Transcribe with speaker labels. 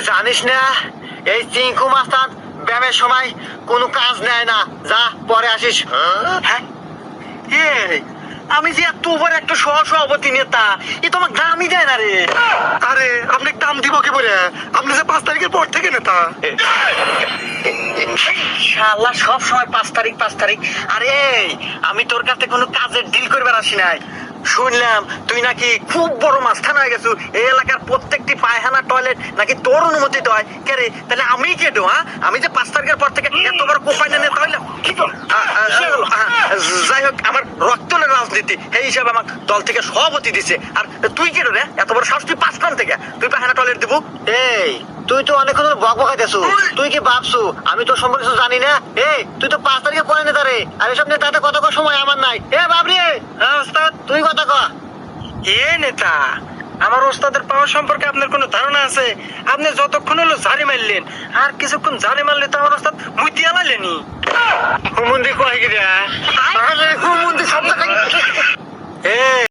Speaker 1: জানিস না এই চিঙ্কু মাস্তান ব্যায়ামের সময় কোনো কাজ নেয় না। যা পরে আসিস।
Speaker 2: হ্যাঁ? আমি যে এত বড় একটা সহ সভাপতি নেতা এ তো আমার দামই দেয় না রে।
Speaker 3: আরে আপনি দাম দিব কি বলে? আপনি যে পাঁচ তারিখের পর থেকে নেতা।
Speaker 2: শালা সব সময় পাঁচ তারিখ পাঁচ তারিখ। আরে আমি তোর কাছে কোনো কাজের ডিল করবার আসি নাই। শুনলাম তুই নাকি খুব বড় মাস্তান হয়ে গেছো। এই এলাকার প্রত্যেকটি পায়খানা নাকি তোর অনুমতি দেয়? কে রে? তাহলে আমি কে দো হ্যাঁ? আমি যে পাঁচ তারিখের পর থেকে এত বড় কোপাইনে নেতা হইলাম যাই হোক আমার রক্তলের রাজনীতি এই হিসাবে আমার দল থেকে সভাপতি দিছে। আর তুই কে রে? এত বড় সাহস তুই পাঁচখান থেকে। তুই পায়খানা টয়লেট দিব।
Speaker 1: এই তুই তো অনেকক্ষণ ধরে বক বকাইতেছু। তুই কি ভাবছু? আমি তোর সম্পর্কে কিছু জানি না? এই তুই তো পাঁচ তারিখে পরে নেতা রে আর এসব নেতাতে কত কত সময় আমার নাই? এ বাবরি!
Speaker 2: হ্যাঁ
Speaker 1: তুই কথা ক।
Speaker 2: এ নেতা আমার ওস্তাদের পাওয়ার সম্পর্কে আপনার কোনো ধারণা আছে? আপনি যতক্ষণ হলো ঝাড়ি মারলেন, আর কিছুক্ষণ ঝাড়ি মারলে তো আমার ওস্তাদ মুই দিয়া লাইলেনি
Speaker 1: হুমন্দি কয়